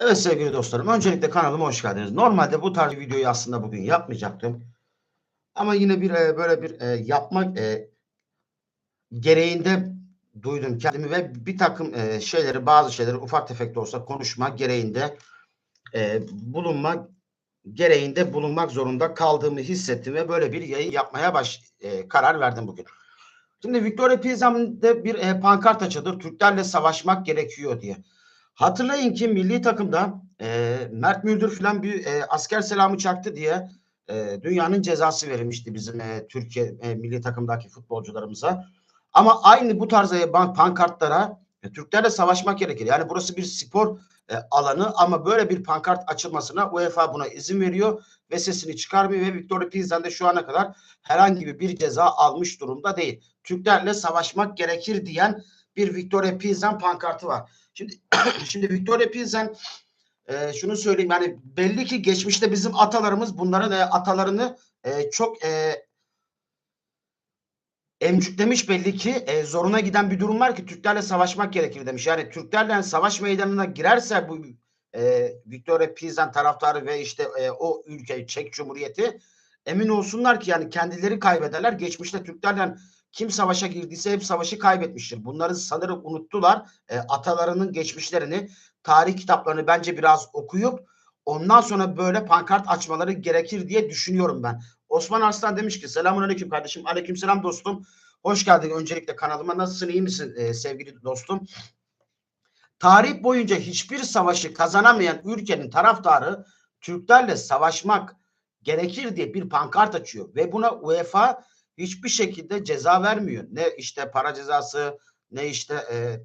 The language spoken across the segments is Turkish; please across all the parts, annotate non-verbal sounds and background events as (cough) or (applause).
Evet sevgili dostlarım. Öncelikle kanalıma hoş geldiniz. Normalde bu tarz videoyu aslında bugün yapmayacaktım. Ama yine bir e, böyle bir e, yapmak e, gereğinde duydum kendimi ve bir takım e, şeyleri bazı şeyleri ufak tefek de olsa konuşma gereğinde e, bulunmak gereğinde bulunmak zorunda kaldığımı hissettim ve böyle bir yayın yapmaya baş e, karar verdim bugün. Şimdi Victoria Pilsen'de bir e, pankart açıldı. Türklerle savaşmak gerekiyor diye. Hatırlayın ki milli takımda e, Mert Müldür falan bir e, asker selamı çaktı diye e, dünyanın cezası verilmişti bizim e, Türkiye e, milli takımdaki futbolcularımıza. Ama aynı bu tarz e, pankartlara e, Türklerle savaşmak gerekir. Yani burası bir spor e, alanı ama böyle bir pankart açılmasına UEFA buna izin veriyor ve sesini çıkarmıyor ve Victoria Pilsen de şu ana kadar herhangi bir ceza almış durumda değil. Türklerle savaşmak gerekir diyen bir Victoria Pilsen pankartı var. Şimdi (clears throat) şimdi Victoria Pilsen e, şunu söyleyeyim yani belli ki geçmişte bizim atalarımız bunların e, atalarını e, çok e, emcüklemiş belli ki e, zoruna giden bir durum var ki Türklerle savaşmak gerekir demiş. Yani Türklerle savaş meydanına girerse bu e, Victoria Pilsen taraftarı ve işte e, o ülke Çek Cumhuriyeti emin olsunlar ki yani kendileri kaybederler. Geçmişte Türklerle kim savaşa girdiyse hep savaşı kaybetmiştir. Bunları sanırım unuttular. E, atalarının geçmişlerini, tarih kitaplarını bence biraz okuyup ondan sonra böyle pankart açmaları gerekir diye düşünüyorum ben. Osman Arslan demiş ki selamun aleyküm kardeşim. Aleyküm selam dostum. Hoş geldin öncelikle kanalıma. Nasılsın iyi misin e, sevgili dostum? Tarih boyunca hiçbir savaşı kazanamayan ülkenin taraftarı Türklerle savaşmak gerekir diye bir pankart açıyor ve buna UEFA hiçbir şekilde ceza vermiyor. Ne işte para cezası ne işte e,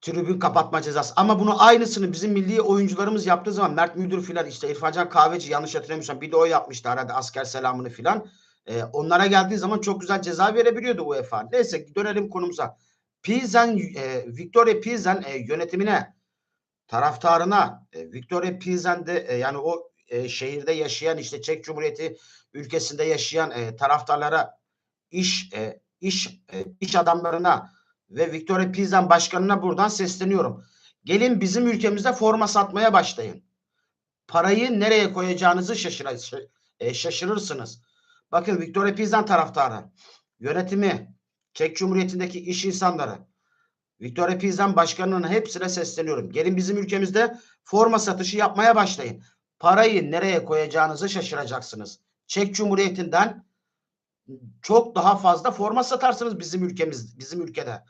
tribün kapatma cezası. Ama bunu aynısını bizim milli oyuncularımız yaptığı zaman Mert Müldür filan işte İrfancan Kahveci yanlış hatırlamıyorsam bir de o yapmıştı herhalde asker selamını filan. E, onlara geldiği zaman çok güzel ceza verebiliyordu UEFA. Neyse dönelim konumuza. Pilsen, e, Victoria Pilsen e, yönetimine, taraftarına, e, Victoria Pilsen'de e, yani o e, şehirde yaşayan işte Çek Cumhuriyeti ülkesinde yaşayan e, taraftarlara, iş e, iş e, iş adamlarına ve Victoria Pilsen başkanına buradan sesleniyorum. Gelin bizim ülkemizde forma satmaya başlayın. Parayı nereye koyacağınızı şaşır, e, şaşırırsınız. Bakın Victoria Pilsen taraftarı, yönetimi, Çek Cumhuriyeti'ndeki iş insanları, Victoria Pilsen başkanının hepsine sesleniyorum. Gelin bizim ülkemizde forma satışı yapmaya başlayın. Parayı nereye koyacağınızı şaşıracaksınız. Çek Cumhuriyeti'nden çok daha fazla forma satarsınız bizim ülkemiz, bizim ülkede.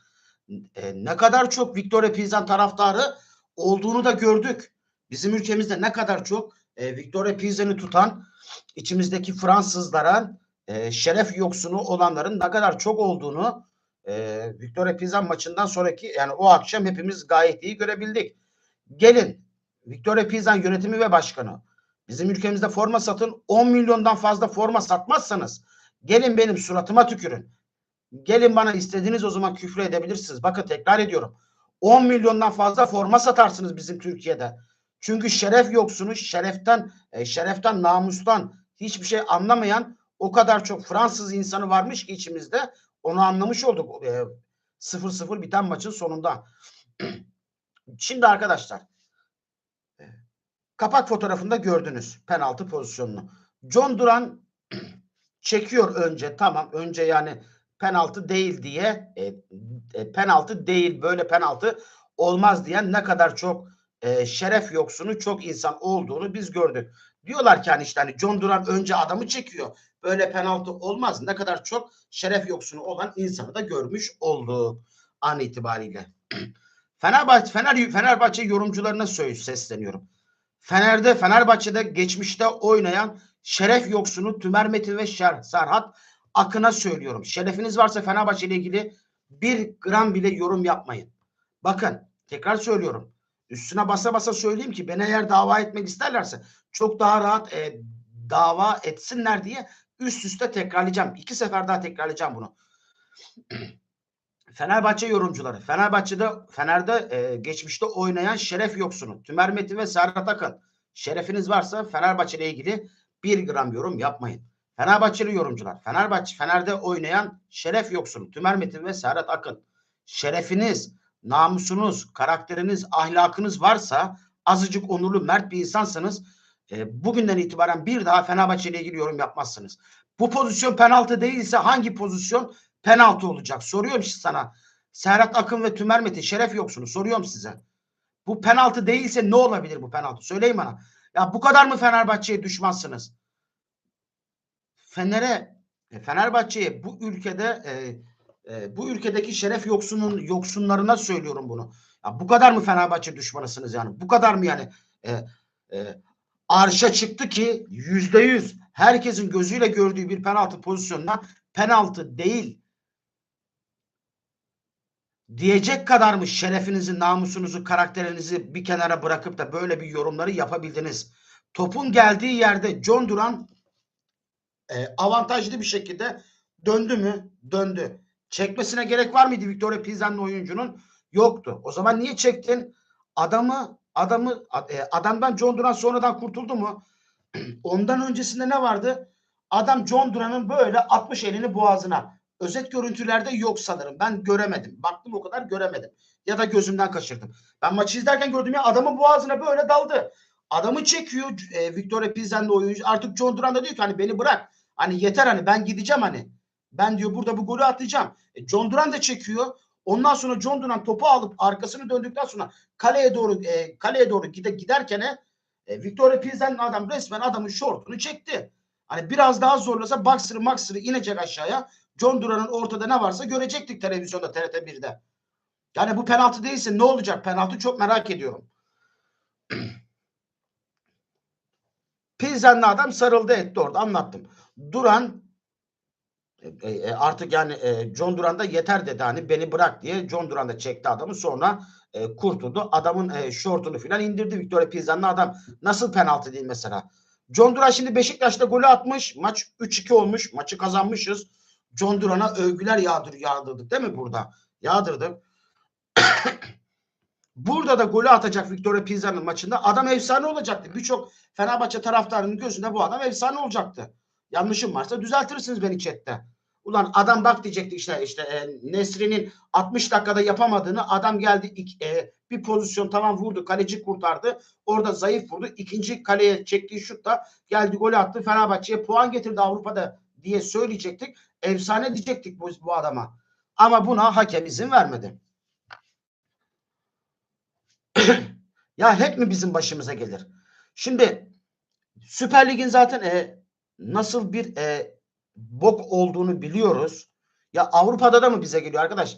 E, ne kadar çok Victoria Pilsen taraftarı olduğunu da gördük. Bizim ülkemizde ne kadar çok e, Victoria Pilsen'i tutan içimizdeki Fransızlara e, şeref yoksunu olanların ne kadar çok olduğunu e, Victoria Pilsen maçından sonraki yani o akşam hepimiz gayet iyi görebildik. Gelin Victoria Pilsen yönetimi ve başkanı bizim ülkemizde forma satın 10 milyondan fazla forma satmazsanız gelin benim suratıma tükürün. Gelin bana istediğiniz o zaman küfür edebilirsiniz. Bakın tekrar ediyorum. 10 milyondan fazla forma satarsınız bizim Türkiye'de. Çünkü şeref yoksunu, şereften, e, şereften, namustan hiçbir şey anlamayan o kadar çok Fransız insanı varmış ki içimizde. Onu anlamış olduk. E, 0-0 biten maçın sonunda. (clears throat) Şimdi arkadaşlar kapak fotoğrafında gördünüz penaltı pozisyonunu. John Duran (clears throat) çekiyor önce tamam önce yani penaltı değil diye e, e, penaltı değil böyle penaltı olmaz diyen ne kadar çok e, şeref yoksunu çok insan olduğunu biz gördük. Diyorlar ki hani işte hani John Duran önce adamı çekiyor. Böyle penaltı olmaz. Ne kadar çok şeref yoksunu olan insanı da görmüş olduk an itibariyle. (clears throat) Fenerbahçe Fener Fenerbahçe yorumcularına söz sesleniyorum. Fener'de Fenerbahçe'de geçmişte oynayan şeref yoksunu Tümer Metin ve Şer, Serhat Akın'a söylüyorum. Şerefiniz varsa Fenerbahçe ile ilgili bir gram bile yorum yapmayın. Bakın tekrar söylüyorum. Üstüne basa basa söyleyeyim ki beni eğer dava etmek isterlerse çok daha rahat e, dava etsinler diye üst üste tekrarlayacağım. İki sefer daha tekrarlayacağım bunu. (clears throat) Fenerbahçe yorumcuları. Fenerbahçe'de Fener'de e, geçmişte oynayan şeref yoksunu. Tümer Metin ve Serhat Akın. Şerefiniz varsa Fenerbahçe ile ilgili bir gram yorum yapmayın. Fenerbahçeli yorumcular. Fenerbahçe Fener'de oynayan şeref yoksunu. Tümer Metin ve Serhat Akın. Şerefiniz namusunuz, karakteriniz, ahlakınız varsa azıcık onurlu, mert bir insansanız e, bugünden itibaren bir daha Fenerbahçe ile ilgili yorum yapmazsınız. Bu pozisyon penaltı değilse hangi pozisyon penaltı olacak? Soruyorum sana. Serhat Akın ve Tümer Metin şeref yoksunuz. Soruyorum size. Bu penaltı değilse ne olabilir bu penaltı? Söyleyin bana. Ya bu kadar mı Fenerbahçe'ye düşmansınız? Fener'e e, Fenerbahçe'ye bu ülkede e, e, bu ülkedeki şeref yoksunun yoksunlarına söylüyorum bunu. Ya bu kadar mı Fenerbahçe düşmanısınız yani? Bu kadar mı yani? E, e, arşa çıktı ki yüzde yüz herkesin gözüyle gördüğü bir penaltı pozisyonuna penaltı değil diyecek kadar mı şerefinizi, namusunuzu, karakterinizi bir kenara bırakıp da böyle bir yorumları yapabildiniz? Topun geldiği yerde John Duran e, avantajlı bir şekilde döndü mü? Döndü. Çekmesine gerek var mıydı Victoria Pilsen'li oyuncunun? Yoktu. O zaman niye çektin? Adamı adamı e, adamdan John Duran sonradan kurtuldu mu? (clears throat) Ondan öncesinde ne vardı? Adam John Duran'ın böyle 60 elini boğazına. Özet görüntülerde yok sanırım. Ben göremedim. Baktım o kadar göremedim. Ya da gözümden kaçırdım. Ben maçı izlerken gördüm ya adamın boğazına böyle daldı. Adamı çekiyor e, Victoria Pilsen'de oyuncu. Artık John Duran da diyor ki hani beni bırak. Hani yeter hani ben gideceğim hani. Ben diyor burada bu golü atacağım. E, John Duran da çekiyor. Ondan sonra John Duran topu alıp arkasını döndükten sonra kaleye doğru e, kaleye doğru gide giderken e, Victoria Pilsen'in adam resmen adamın şortunu çekti. Hani biraz daha zorlasa Baxter'ı Maxter'ı inecek aşağıya. John Duran'ın ortada ne varsa görecektik televizyonda TRT 1'de. Yani bu penaltı değilse ne olacak? Penaltı çok merak ediyorum. (clears throat) Pilsen'li adam sarıldı etti orada anlattım. Duran e, e, artık yani e, John Duran da yeter dedi hani beni bırak diye John Duran da çekti adamı sonra e, kurtuldu. Adamın e, şortunu filan indirdi Victoria Pilsen'li adam. Nasıl penaltı değil mesela? John Duran şimdi Beşiktaş'ta golü atmış. Maç 3-2 olmuş. Maçı kazanmışız. John Duran'a övgüler yağdır, yağdırdık değil mi burada? Yağdırdık. (coughs) burada da golü atacak Victoria Pilsen'in maçında adam efsane olacaktı. Birçok Fenerbahçe taraftarının gözünde bu adam efsane olacaktı. Yanlışım varsa düzeltirsiniz beni chatte. Ulan adam bak diyecekti işte işte e, Nesri'nin 60 dakikada yapamadığını adam geldi ik, e, bir pozisyon tamam vurdu kaleci kurtardı. Orada zayıf vurdu. İkinci kaleye çektiği şutta geldi golü attı. Fenerbahçe'ye puan getirdi Avrupa'da diye söyleyecektik. Efsane diyecektik bu, bu adama. Ama buna hakem izin vermedi. (clears throat) ya hep mi bizim başımıza gelir? Şimdi Süper Lig'in zaten e, nasıl bir e, bok olduğunu biliyoruz. Ya Avrupa'da da mı bize geliyor arkadaş?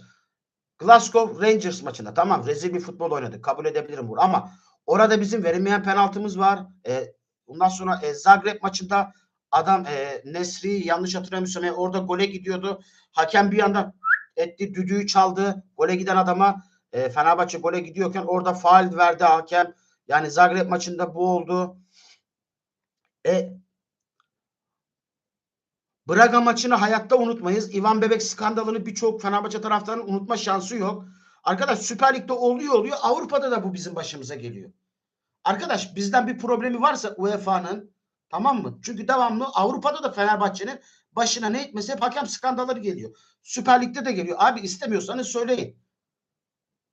Glasgow Rangers maçında tamam rezil bir futbol oynadık. Kabul edebilirim bunu ama orada bizim verilmeyen penaltımız var. E, ondan sonra e, Zagreb maçında adam e, Nesri yanlış hatırlamıyorsam e, orada gole gidiyordu. Hakem bir anda etti düdüğü çaldı. Gole giden adama e, Fenerbahçe gole gidiyorken orada faal verdi hakem. Yani Zagreb maçında bu oldu. E, Braga maçını hayatta unutmayız. Ivan Bebek skandalını birçok Fenerbahçe taraftarının unutma şansı yok. Arkadaş Süper Lig'de oluyor oluyor. Avrupa'da da bu bizim başımıza geliyor. Arkadaş bizden bir problemi varsa UEFA'nın tamam mı? Çünkü devamlı Avrupa'da da Fenerbahçe'nin başına ne etmesi hep hakem skandalları geliyor. Süper Lig'de de geliyor. Abi istemiyorsanız söyleyin.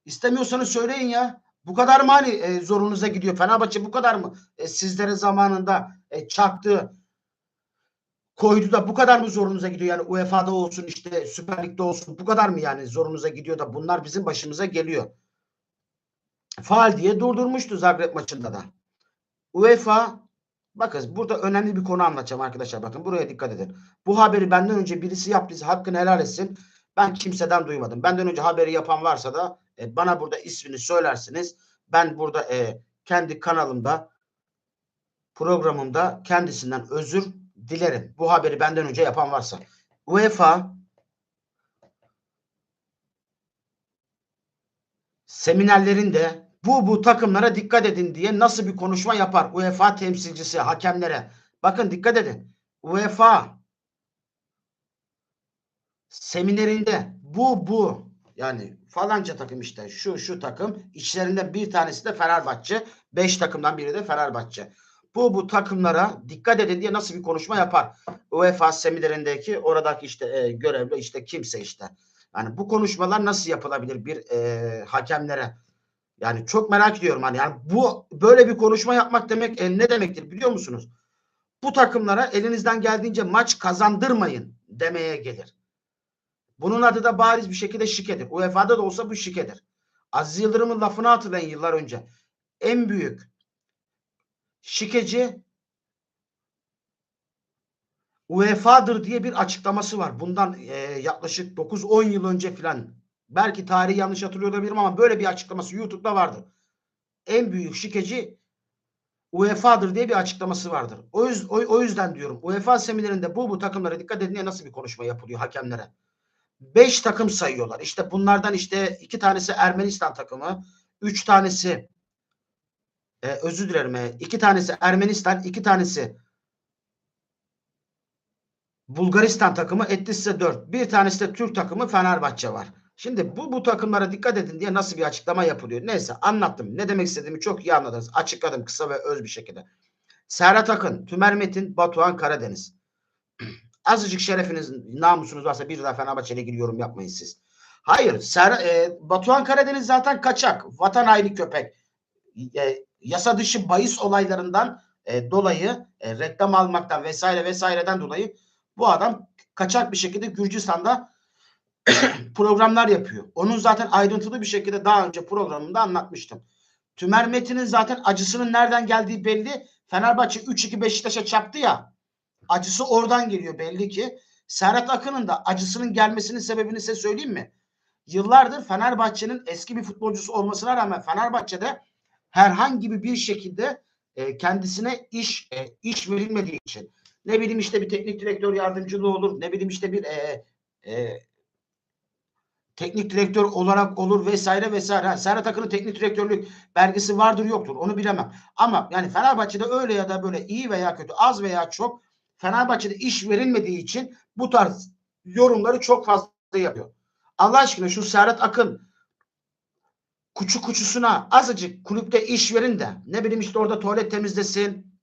İstemiyorsanız söyleyin ya. Bu kadar mı hani e, zorunuza gidiyor? Fenerbahçe bu kadar mı e, sizlere zamanında e, çaktı, koydu da bu kadar mı zorunuza gidiyor? Yani UEFA'da olsun işte Süper Lig'de olsun bu kadar mı yani zorunuza gidiyor da bunlar bizim başımıza geliyor. Faal diye durdurmuştu Zagreb maçında da. UEFA bakın burada önemli bir konu anlatacağım arkadaşlar bakın buraya dikkat edin. Bu haberi benden önce birisi yaptıysa hakkını helal etsin. Ben kimseden duymadım. Benden önce haberi yapan varsa da e, bana burada ismini söylersiniz. Ben burada e, kendi kanalımda programımda kendisinden özür dilerim. Bu haberi benden önce yapan varsa. UEFA seminerlerinde bu bu takımlara dikkat edin diye nasıl bir konuşma yapar UEFA temsilcisi hakemlere. Bakın dikkat edin. UEFA seminerinde bu bu yani falanca takım işte şu şu takım içlerinden bir tanesi de Fenerbahçe. Beş takımdan biri de Fenerbahçe bu bu takımlara dikkat edin diye nasıl bir konuşma yapar? UEFA seminerindeki oradaki işte e, görevli işte kimse işte. Yani bu konuşmalar nasıl yapılabilir bir e, hakemlere? Yani çok merak ediyorum hani yani bu böyle bir konuşma yapmak demek e, ne demektir biliyor musunuz? Bu takımlara elinizden geldiğince maç kazandırmayın demeye gelir. Bunun adı da bariz bir şekilde şikedir. UEFA'da da olsa bu şikedir. Aziz Yıldırım'ın lafını hatırlayın yıllar önce. En büyük şikeci UEFA'dır diye bir açıklaması var. Bundan e, yaklaşık 9-10 yıl önce filan. Belki tarihi yanlış hatırlıyor olabilirim ama böyle bir açıklaması YouTube'da vardır. En büyük şikeci UEFA'dır diye bir açıklaması vardır. O, yüz, o, o yüzden diyorum UEFA seminerinde bu bu takımlara dikkat edin nasıl bir konuşma yapılıyor hakemlere. Beş takım sayıyorlar. İşte bunlardan işte iki tanesi Ermenistan takımı, üç tanesi e, özür dilerim e, iki tanesi Ermenistan, iki tanesi Bulgaristan takımı etti size 4. Bir tanesi de Türk takımı Fenerbahçe var. Şimdi bu bu takımlara dikkat edin diye nasıl bir açıklama yapılıyor? Neyse anlattım. Ne demek istediğimi çok iyi anladınız. Açıkladım kısa ve öz bir şekilde. Serhat Akın, Tümer Metin, Batuhan Karadeniz. (clears throat) Azıcık şerefiniz, namusunuz varsa bir daha Fenerbahçe ile ilgili yorum yapmayın siz. Hayır, Ser, e, Batuhan Karadeniz zaten kaçak. Vatan haini köpek. E, yasa dışı bahis olaylarından e, dolayı e, reklam almaktan vesaire vesaireden dolayı bu adam kaçak bir şekilde Gürcistan'da (coughs) programlar yapıyor. Onun zaten ayrıntılı bir şekilde daha önce programında anlatmıştım. Tümer Metin'in zaten acısının nereden geldiği belli. Fenerbahçe 3-2 Beşiktaş'a çarptı ya. Acısı oradan geliyor belli ki. Serhat Akın'ın da acısının gelmesinin sebebini size söyleyeyim mi? Yıllardır Fenerbahçe'nin eski bir futbolcusu olmasına rağmen Fenerbahçe'de herhangi bir şekilde e, kendisine iş e, iş verilmediği için ne bileyim işte bir teknik direktör yardımcılığı olur ne bileyim işte bir e, e, teknik direktör olarak olur vesaire vesaire. Ha, Serhat Akın'ın teknik direktörlük belgesi vardır yoktur onu bilemem. Ama yani Fenerbahçe'de öyle ya da böyle iyi veya kötü az veya çok Fenerbahçe'de iş verilmediği için bu tarz yorumları çok fazla yapıyor. Allah aşkına şu Serhat Akın kuçu kuçusuna azıcık kulüpte iş verin de ne bileyim işte orada tuvalet temizlesin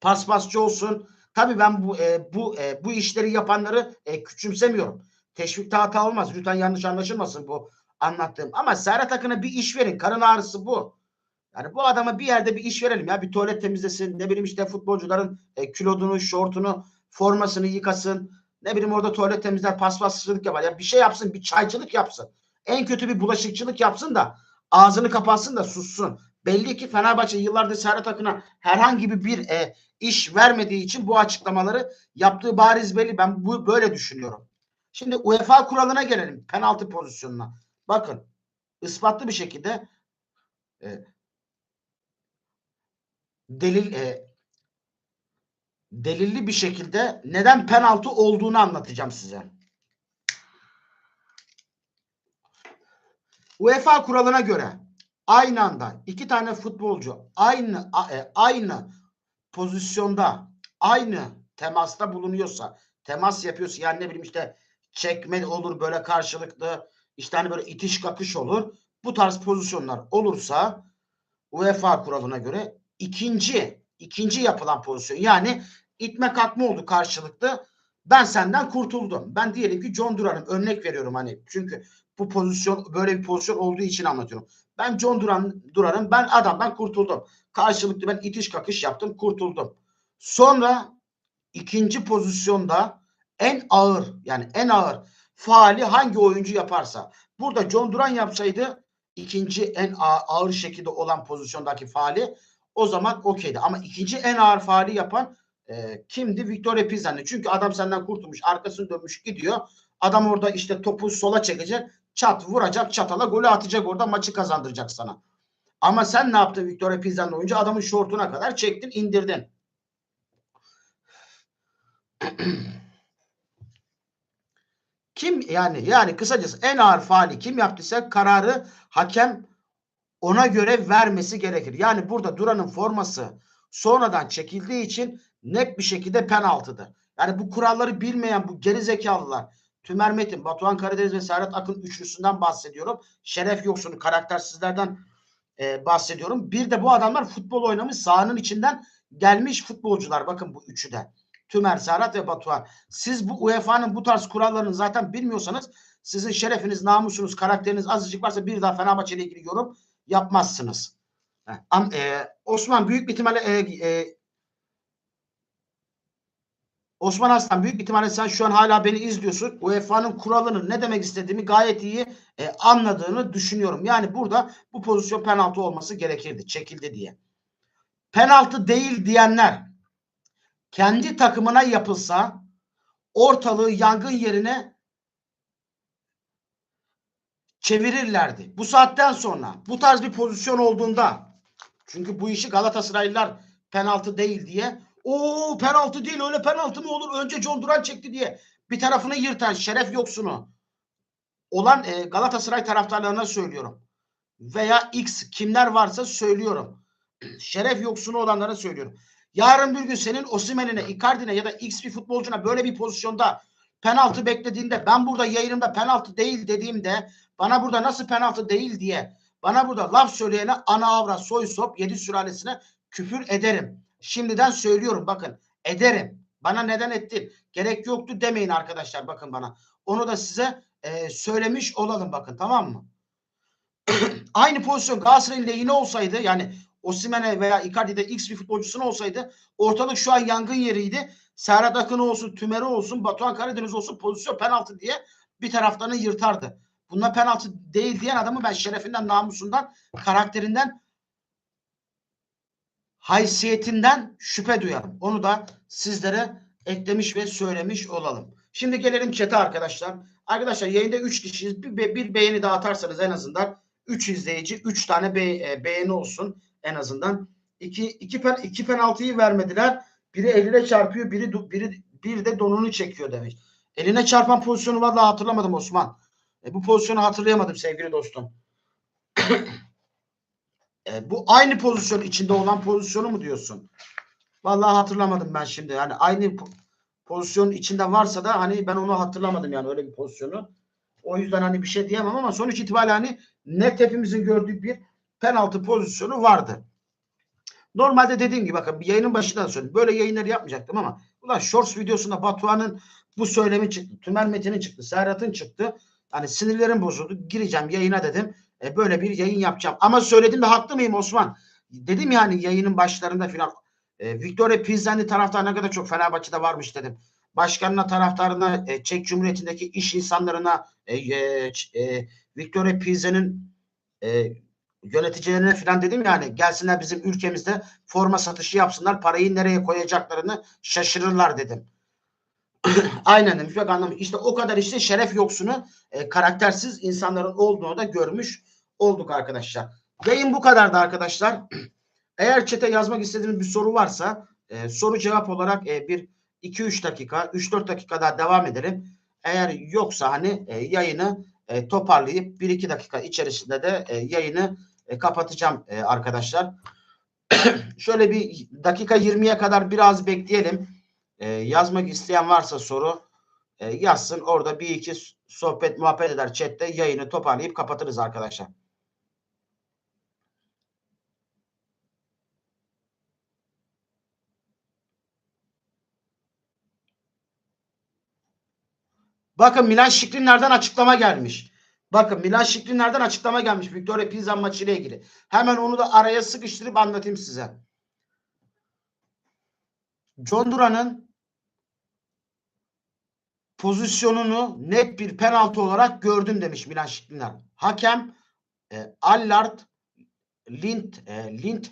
paspasçı olsun. Tabii ben bu e, bu e, bu işleri yapanları e, küçümsemiyorum. Teşvikte hata olmaz. Lütfen yanlış anlaşılmasın bu anlattığım. Ama Serhat Akın'a bir iş verin. Karın ağrısı bu. Yani bu adama bir yerde bir iş verelim ya. Bir tuvalet temizlesin. Ne bileyim işte futbolcuların e, kilodunu, şortunu, formasını yıkasın. Ne bileyim orada tuvalet temizler, paspasçılık yapar. Ya bir şey yapsın, bir çaycılık yapsın. En kötü bir bulaşıkçılık yapsın da ağzını kapatsın da sussun. Belli ki Fenerbahçe yıllardır Serhat Akın'a herhangi bir, e, iş vermediği için bu açıklamaları yaptığı bariz belli. Ben bu böyle düşünüyorum. Şimdi UEFA kuralına gelelim. Penaltı pozisyonuna. Bakın ispatlı bir şekilde e, delil e, delilli bir şekilde neden penaltı olduğunu anlatacağım size. UEFA kuralına göre aynı anda iki tane futbolcu aynı e, aynı pozisyonda aynı temasta bulunuyorsa temas yapıyorsa yani ne bileyim işte çekme olur böyle karşılıklı işte hani böyle itiş kakış olur. Bu tarz pozisyonlar olursa UEFA kuralına göre ikinci ikinci yapılan pozisyon yani itme kalkma oldu karşılıklı. Ben senden kurtuldum. Ben diyelim ki John Duran'ım örnek veriyorum hani çünkü bu pozisyon böyle bir pozisyon olduğu için anlatıyorum. Ben John Duran Duran'ım ben adamdan kurtuldum. Karşılıklı ben itiş kakış yaptım kurtuldum. Sonra ikinci pozisyonda en ağır yani en ağır faali hangi oyuncu yaparsa. Burada John Duran yapsaydı ikinci en ağır şekilde olan pozisyondaki faali o zaman okeydi. Ama ikinci en ağır faali yapan e, kimdi? Victor Pizan'dı. Çünkü adam senden kurtulmuş, arkasını dönmüş gidiyor. Adam orada işte topu sola çekecek, çat vuracak, çatala golü atacak orada maçı kazandıracak sana. Ama sen ne yaptın Victor Pizan'ın oyuncu? Adamın şortuna kadar çektin, indirdin. (clears throat) Kim yani yani kısacası en ağır faali kim yaptıysa kararı hakem ona göre vermesi gerekir. Yani burada Duran'ın forması sonradan çekildiği için net bir şekilde penaltıdır. Yani bu kuralları bilmeyen bu geri zekalılar Tümer Metin, Batuhan Karadeniz ve Serhat Akın üçlüsünden bahsediyorum. Şeref yoksunu karaktersizlerden e, bahsediyorum. Bir de bu adamlar futbol oynamış sahanın içinden gelmiş futbolcular. Bakın bu üçü de. Tümer, Serhat ve Batuhan. Siz bu UEFA'nın bu tarz kurallarını zaten bilmiyorsanız sizin şerefiniz, namusunuz, karakteriniz azıcık varsa bir daha Fenerbahçe ile ilgili yorum yapmazsınız. E, Osman büyük bir ihtimalle e, e, Osman Aslan büyük ihtimalle sen şu an hala beni izliyorsun. UEFA'nın kuralını ne demek istediğimi gayet iyi e, anladığını düşünüyorum. Yani burada bu pozisyon penaltı olması gerekirdi. Çekildi diye. Penaltı değil diyenler kendi takımına yapılsa ortalığı yangın yerine çevirirlerdi. Bu saatten sonra bu tarz bir pozisyon olduğunda çünkü bu işi Galatasaraylılar penaltı değil diye o penaltı değil öyle penaltı mı olur önce John Duran çekti diye bir tarafını yırtan şeref yoksunu olan e, Galatasaray taraftarlarına söylüyorum. Veya X kimler varsa söylüyorum. (clears throat) Şeref yoksunu olanlara söylüyorum. Yarın bir gün senin Osimhen'ine, Icardi'ne ya da X bir futbolcuna böyle bir pozisyonda penaltı beklediğinde ben burada yayınımda penaltı değil dediğimde bana burada nasıl penaltı değil diye bana burada laf söyleyene ana avra soy sop yedi sülalesine küfür ederim. Şimdiden söylüyorum bakın ederim. Bana neden ettin? Gerek yoktu demeyin arkadaşlar bakın bana. Onu da size e, söylemiş olalım bakın tamam mı? (clears throat) Aynı pozisyon Galatasaray'ın lehine olsaydı yani Osimhen'e veya Icardi'de X bir futbolcusuna olsaydı ortalık şu an yangın yeriydi. Serhat Akın olsun, Tümer'i olsun, Batuhan Karadeniz olsun pozisyon penaltı diye bir taraftarını yırtardı. Bunlar penaltı değil diyen adamı ben şerefinden, namusundan, karakterinden, haysiyetinden şüphe duyarım. Onu da sizlere eklemiş ve söylemiş olalım. Şimdi gelelim chat'e arkadaşlar. Arkadaşlar yayında 3 kişiyiz. Bir, bir beğeni daha atarsanız en azından 3 izleyici, 3 tane be- e, beğeni olsun en azından. 2 2 pen, iki penaltıyı vermediler. Biri eline çarpıyor, biri biri bir de donunu çekiyor demiş. Eline çarpan pozisyonu vallahi hatırlamadım Osman. E, bu pozisyonu hatırlayamadım sevgili dostum. (clears throat) E, bu aynı pozisyon içinde olan pozisyonu mu diyorsun? Vallahi hatırlamadım ben şimdi. Yani aynı po- pozisyonun içinde varsa da hani ben onu hatırlamadım yani öyle bir pozisyonu. O yüzden hani bir şey diyemem ama sonuç itibariyle hani net hepimizin gördüğü bir penaltı pozisyonu vardı. Normalde dediğim gibi bakın bir yayının başından söyledim. Böyle yayınları yapmayacaktım ama ulan Shorts videosunda Batuhan'ın bu söylemi çıktı. Tümer Metin'in çıktı. Serhat'ın çıktı. Hani sinirlerim bozuldu. Gireceğim yayına dedim. E, böyle bir yayın yapacağım. Ama söyledim de haklı mıyım Osman? Dedim yani yayının başlarında filan. E, Victoria Pilsenli taraftar ne kadar çok Fenerbahçe'de varmış dedim. Başkanına, taraftarına, e, Çek Cumhuriyeti'ndeki iş insanlarına, e, e, e, Victoria Pilsen'in e, yöneticilerine falan dedim yani gelsinler bizim ülkemizde forma satışı yapsınlar parayı nereye koyacaklarını şaşırırlar dedim. (clears throat) Aynen demiş bak anlamış. İşte o kadar işte şeref yoksunu e, karaktersiz insanların olduğunu da görmüş olduk arkadaşlar. Yayın bu kadardı arkadaşlar. (clears throat) Eğer çete yazmak istediğiniz bir soru varsa e, soru cevap olarak e, bir 2-3 dakika 3-4 dakika daha devam ederim. Eğer yoksa hani e, yayını e, toparlayıp 1-2 dakika içerisinde de e, yayını e, kapatacağım e, arkadaşlar. (clears throat) Şöyle bir dakika 20'ye kadar biraz bekleyelim. E, yazmak isteyen varsa soru e, yazsın. Orada bir iki sohbet muhabbet eder chatte yayını toparlayıp kapatırız arkadaşlar. Bakın Milan Şikrinler'den açıklama gelmiş. Bakın Milan Şikrinler'den açıklama gelmiş Victoria Pilsen maçı ile ilgili. Hemen onu da araya sıkıştırıp anlatayım size. John Duran'ın pozisyonunu net bir penaltı olarak gördüm demiş Milan Şikrinler. Hakem e, Allard Lind e, Lind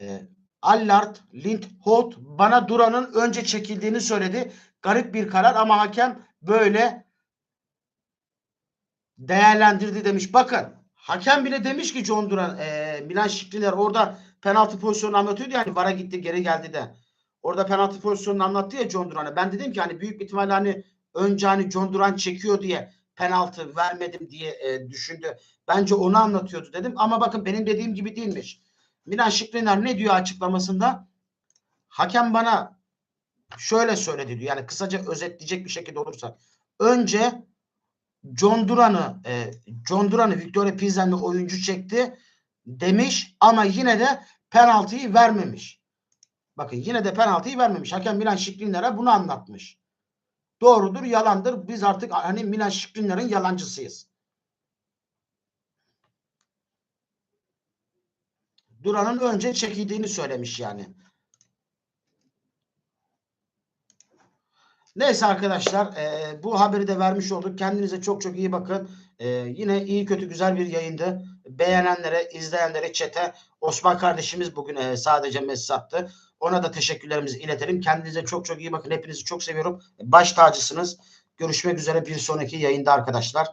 e, Allard Lindholt bana Duran'ın önce çekildiğini söyledi. Garip bir karar ama hakem böyle değerlendirdi demiş. Bakın hakem bile demiş ki John Duran e, Milan Şikriler orada penaltı pozisyonunu anlatıyordu yani VAR'a gitti geri geldi de. Orada penaltı pozisyonunu anlattı ya John Duran'a. Ben dedim ki hani büyük bir ihtimalle hani önce hani John Duran çekiyor diye penaltı vermedim diye e, düşündü. Bence onu anlatıyordu dedim. Ama bakın benim dediğim gibi değilmiş. Milan Şikriner ne diyor açıklamasında? Hakem bana şöyle söyledi diyor. Yani kısaca özetleyecek bir şekilde olursa. Önce John Duran'ı e, John Duran'ı Victoria Pilsen'li oyuncu çekti demiş ama yine de penaltıyı vermemiş. Bakın yine de penaltıyı vermemiş. Hakem Milan Şikrinler'e bunu anlatmış. Doğrudur, yalandır. Biz artık hani Milan Şikrinler'in yalancısıyız. Duran'ın önce çekildiğini söylemiş yani. Neyse arkadaşlar e, bu haberi de vermiş olduk. Kendinize çok çok iyi bakın. E, yine iyi kötü güzel bir yayındı. Beğenenlere, izleyenlere, çete Osman kardeşimiz bugün e, sadece mesaj attı. Ona da teşekkürlerimizi iletelim. Kendinize çok çok iyi bakın. Hepinizi çok seviyorum. Baş tacısınız. Görüşmek üzere bir sonraki yayında arkadaşlar.